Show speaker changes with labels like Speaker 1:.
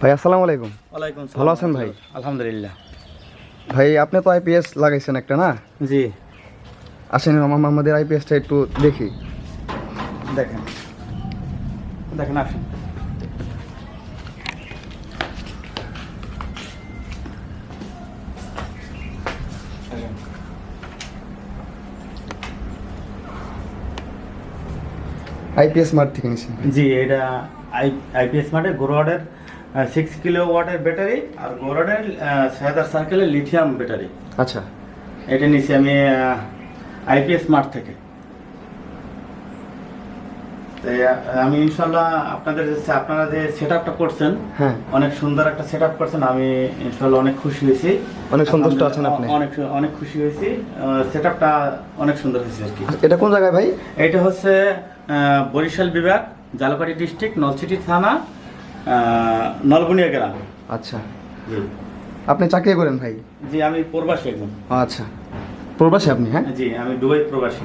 Speaker 1: ভাই আসসালামু আলাইকুম।
Speaker 2: ওয়ালাইকুম
Speaker 1: ভালো আছেন ভাই?
Speaker 2: আলহামদুলিল্লাহ।
Speaker 1: ভাই আপনি তো আইপিএস লাগাইছেন একটা না?
Speaker 2: জি।
Speaker 1: আসেন আম- আমাদের আইপিএসটা একটু দেখি।
Speaker 2: দেখেন। দেখেন আসুন।
Speaker 1: আইপিএস মার্ট থেকে নিয়েছেন
Speaker 2: জি এটা আই আইপিএস মার্টের গোরওয়ার্ডের সিক্স কিলো ওয়াটের ব্যাটারি আর ছয় সার্কেলের লিথিয়াম ব্যাটারি
Speaker 1: আচ্ছা।
Speaker 2: এটা নিছি আমি আইপিএস মার্ট থেকে। আমি ইনশাল্লাহ আপনাদের আপনারা যে সেট আপটা করছেন
Speaker 1: হ্যাঁ।
Speaker 2: অনেক সুন্দর একটা সেট আপ করছেন আমি ইনশাল্লাহ অনেক খুশি হয়েছি।
Speaker 1: অনেক সন্তুষ্ট আছেন আপনি?
Speaker 2: অনেক অনেক খুশি হয়েছি। সেট আপটা অনেক সুন্দর হয়েছে আর কি।
Speaker 1: এটা কোন জায়গায় ভাই?
Speaker 2: এটা হচ্ছে বরিশাল বিভাগ জালকাটি ডিস্ট্রিক্ট নলছিটি থানা নলবুনিয়া গ্রাম।
Speaker 1: আচ্ছা।
Speaker 2: জি।
Speaker 1: আপনি চাকরি করেন ভাই?
Speaker 2: জি আমি প্রবাসী একজন।
Speaker 1: আচ্ছা। প্রবাসী আপনি হ্যাঁ?
Speaker 2: জি আমি দুবাই প্রবাসী।